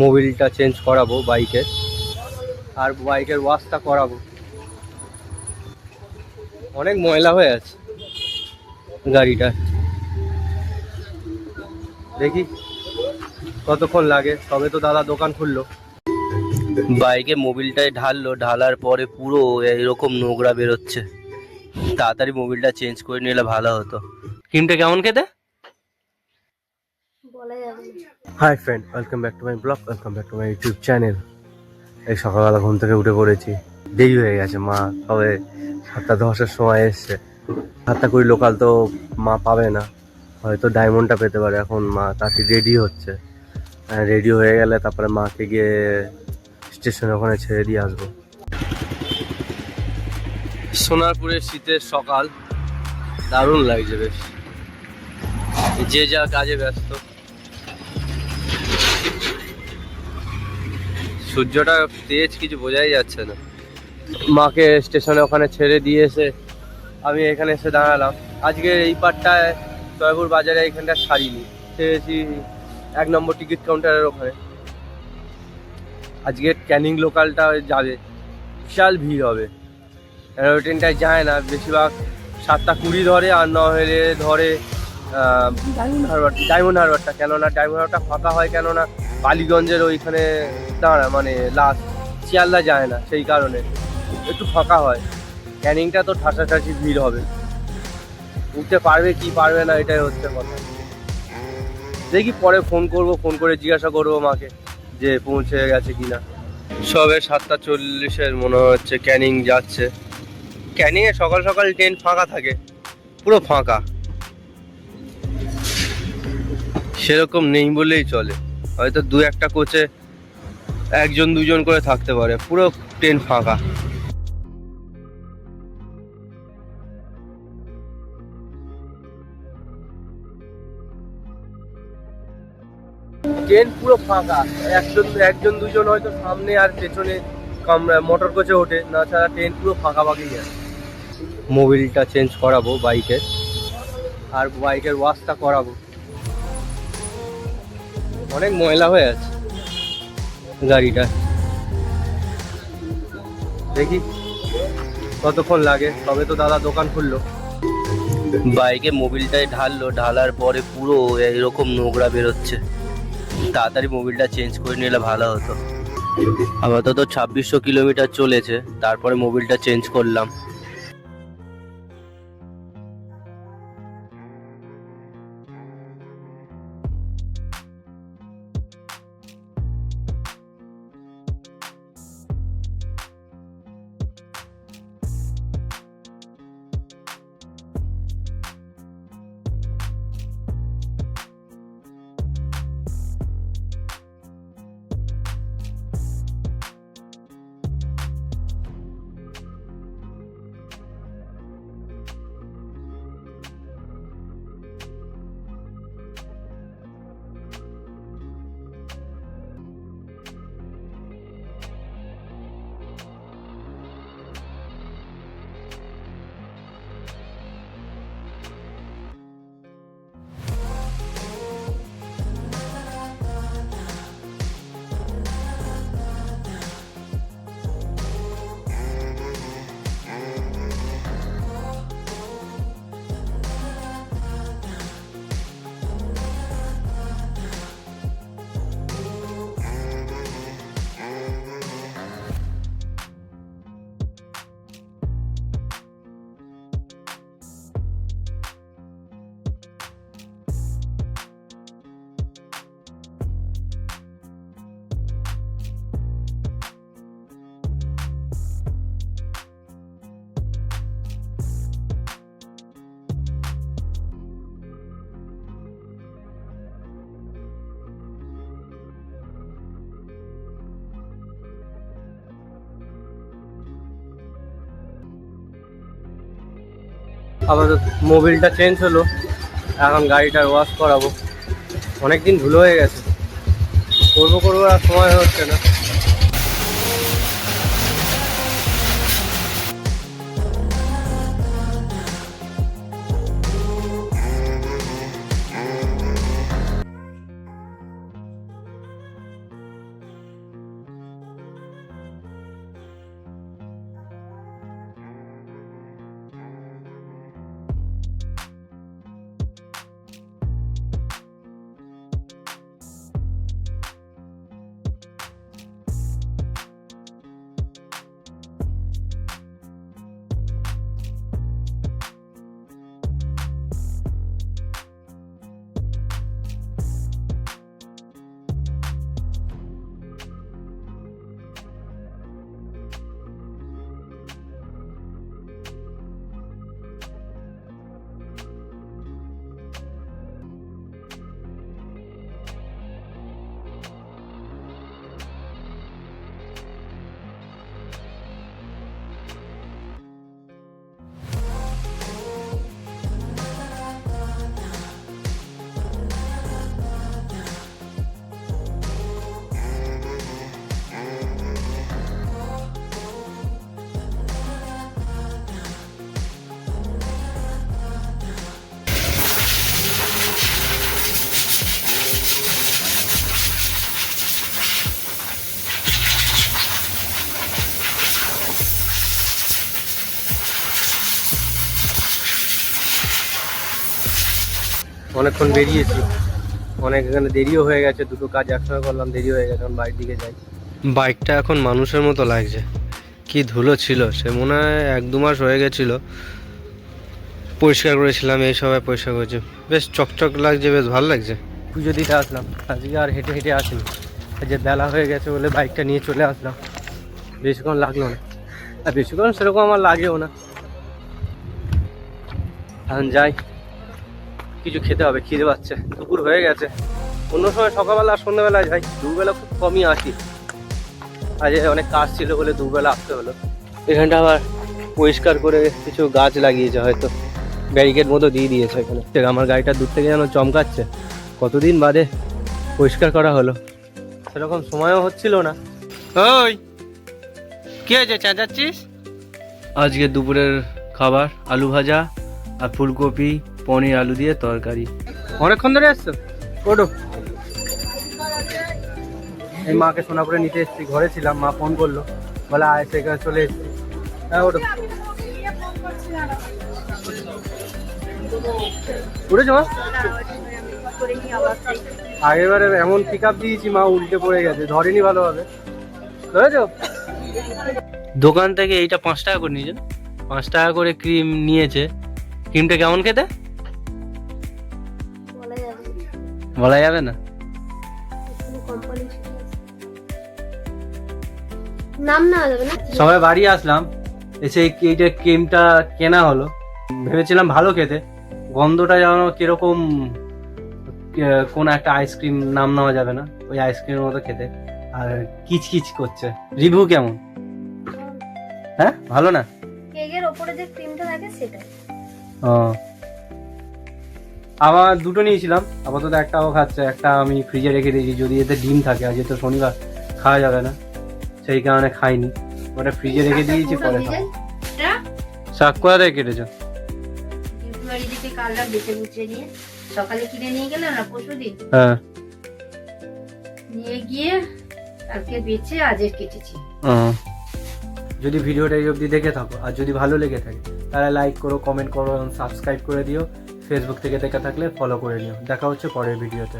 মোবিলটা change করাবো বাইকের, আর বাইকের ওয়াশটা করাবো। অনেক ময়লা হয়ে আছে গাড়িটা দেখি কতক্ষণ লাগে, তবে তো দাদা দোকান খুললো। বাইকে মোবিলটায় ঢাললো, ঢালার পরে পুরো এরকম নোংরা বেরোচ্ছে। তাড়াতাড়ি মোবিলটা চেঞ্জ করে নিলে ভালো হতো। ক্রিমটা কেমন খেতে। Hi friend welcome back to my blog welcome back to my YouTube channel এই সকালবেলা ঘুম থেকে উঠে পড়েছি। দেরি হয়ে গেছে, মা, তবে সাতটা দশের সময় এসছে। সাতটা কুড়ি লোকাল তো মা পাবে না। হয়তো ডায়মন্ডটা পেতে পারে, এখন মা তাতে রেডি হচ্ছে। রেডি হয়ে গেলে তারপরে মাকে গিয়ে স্টেশনে ওখানে ছেড়ে দিয়ে আসব। সোনারপুরের শীতের সকাল, দারুণ লাগছে বেশ। যে যা কাজে ব্যস্ত। সূর্যটা তেজ কিছু বোঝাই যাচ্ছে না। মাকে স্টেশনে ওখানে ছেড়ে দিয়ে এসে আমি এখানে এসে দাঁড়ালাম। আজকে এই পারটায় জয়পুর বাজারে এইখানটা ছাড়িনি ছেড়েছি এক নম্বর টিকিট কাউন্টারের ওখানে। আজকে ক্যানিং লোকালটা যাবে। বিশাল ভিড় হবে। ট্রেনটায় যায় না। বেশিরভাগ সাতটা কুড়ি ধরে আর না হলে ধরে ডায়মন্ড হারবার ডায়মন্ড হারবারটা কেননা ডায়মন্ড হারবারটা ফাঁকা হয় কেননা বালিগঞ্জের ওইখানে দাঁড়া মানে লাস্ট শিয়ালদা যায় না, সেই কারণে। একটু ফাঁকা হয়। ক্যানিংটা তো ঠাসাঠাসি ভিড় হবে। উঠতে পারবে কি পারবে না, এটাই হচ্ছে কথা। দেখি পরে ফোন করব ফোন করে জিজ্ঞাসা করব মাকে যে পৌঁছে গেছে কি না সবে সাতটা চল্লিশের মনে হচ্ছে ক্যানিং যাচ্ছে। ক্যানিংয়ে সকাল সকাল ট্রেন ফাঁকা থাকে। পুরো ফাঁকা। সেরকম নেই বললেই চলে। হয়তো দু একটা কোচে একজন দুজন করে থাকতে পারে। পুরো ট্রেন ফাঁকা। ট্রেন পুরো ফাঁকা। একজন একজন দুজন হয়তো সামনে আর পেছনে মোটর কোচে ওঠে। না ছাড়া ট্রেন পুরো ফাঁকা ফাঁকি যায় মোবিলটা চেঞ্জ করাবো বাইকের আর বাইকের ওয়াশটা করাবো। অনেক ময়লা হয়ে আছে গাড়িটা। দেখি কতক্ষণ লাগে, তবে তো দাদা দোকান খুললো। বাইকে মোবিলটায় ঢাললো, ঢালার পরে পুরো এরকম নোংরা বেরোচ্ছে। তাড়াতাড়ি মোবিলটা চেঞ্জ করে নিলে ভালো হতো। আপাতত ছাব্বিশশো কিলোমিটার চলেছে, তারপরে মোবিলটা চেঞ্জ করলাম। আপাতত মোবিলটা চেঞ্জ হলো, এখন গাড়িটার ওয়াশ করাবো। অনেক দিন ধুলো হয়ে গেছে। করব করব আর সময় হচ্ছে না। অনেকক্ষণ বেরিয়েছি। অনেক এখানে দেরিও হয়ে গেছে দুটো কাজ একসঙ্গে করলাম দেরি হয়ে গেছে এখন বাড়ির দিকে যাই। বাইকটা এখন মানুষের মতো লাগছে। কি ধুলো ছিল সে মনে হয় এক দু মাস হয়ে গেছিল। পরিষ্কার করেছিলাম এই সবাই পরিষ্কার করেছে। বেশ চকচক লাগছে বেশ ভালো লাগছে। পুজো দিতে আসলাম। আজকে আর হেঁটে হেঁটে আসিনি। যে বেলা হয়ে গেছে বলে বাইকটা নিয়ে চলে আসলাম। বেশিক্ষণ লাগল না। আর বেশিক্ষণ সেরকম আমার লাগেও না। এখন যাই। কিছু খেতে হবে খিদে পাচ্ছে। দুপুর হয়ে গেছে। অন্য সময় সকালবেলা আর সন্ধ্যাবেলা যাই দুবেলা খুব কমই আসি। আজ অনেক কাজ ছিল বলে দুবেলা আসতে হলো। এখানটা আবার পরিষ্কার করে কিছু গাছ লাগিয়েছে হয়তো। ব্যারিকেড মতো দিয়ে দিয়েছে এখানে। আমার গাড়িটা দূর থেকে যেন চমকাচ্ছে। কতদিন বাদে পরিষ্কার করা হলো। সেরকম সময়ও হচ্ছিল না। ওই কি হয়েছে চেঁচাচ্ছিস? আজকে দুপুরের খাবার আলু ভাজা আর ফুলকপি পনির আলু দিয়ে তরকারি। অনেকক্ষণ ধরে আসছো? ওটো এই মাকে সোনাপুরে নিতে এসেছি ঘরে ছিলাম মা ফোন করল। বলে আয় সেখানে চলে এসেছি। হ্যাঁ ওটো উঠেছো মা? আগেরবারে এমন পিক আপ দিয়েছি মা উল্টে পড়ে গেছে। ধরেনি ভালোভাবে। ধরেছো? দোকান থেকে এইটা পাঁচ টাকা করে নিয়েছে। না? পাঁচ টাকা করে ক্রিম নিয়েছে। ক্রিমটা কেমন খেতে? বলা যাবে না। নাম না যাবে না? সবাই বাড়ি আসলাম এসে এই- এইটা ক্রিমটা কেনা হলো। ভেবেছিলাম ভালো খেতে গন্ধটা যেন কীরকম কোন একটা আইসক্রিম নাম নেওয়া যাবে না ওই আইসক্রিমের মতো খেতে। আর কিচকিচ করছে। রিভিউ কেমন? হ্যাঁ ভালো না? কেকের ওপরে যে ক্রিমটা থাকে সেটা ও। আমার দুটো নিয়েছিলাম। আপাতত একটাও খাচ্ছে একটা আমি ফ্রিজে রেখে দিয়েছি। যদি এতে ডিম থাকে আজ তো শনিবার খাওয়া যাবে না। সেই কারণে খাইনি। ওটা ফ্রিজে রেখে দিয়েছি পরে শাক কোথা থেকে কেটেছো? সকালে কিনে নিয়ে গেলাম না হ্যাঁ। নিয়ে গিয়ে কালকে বেচে আজের কেটেছি। ও। যদি ভিডিওটা এই অবধি দেখে থাকো আর যদি ভালো লেগে থাকে তাহলে লাইক করো কমেন্ট করো এবং সাবস্ক্রাইব করে দিও। ফেসবুক থেকে দেখে থাকলে ফলো করে নিও। দেখা হচ্ছে পরের ভিডিওতে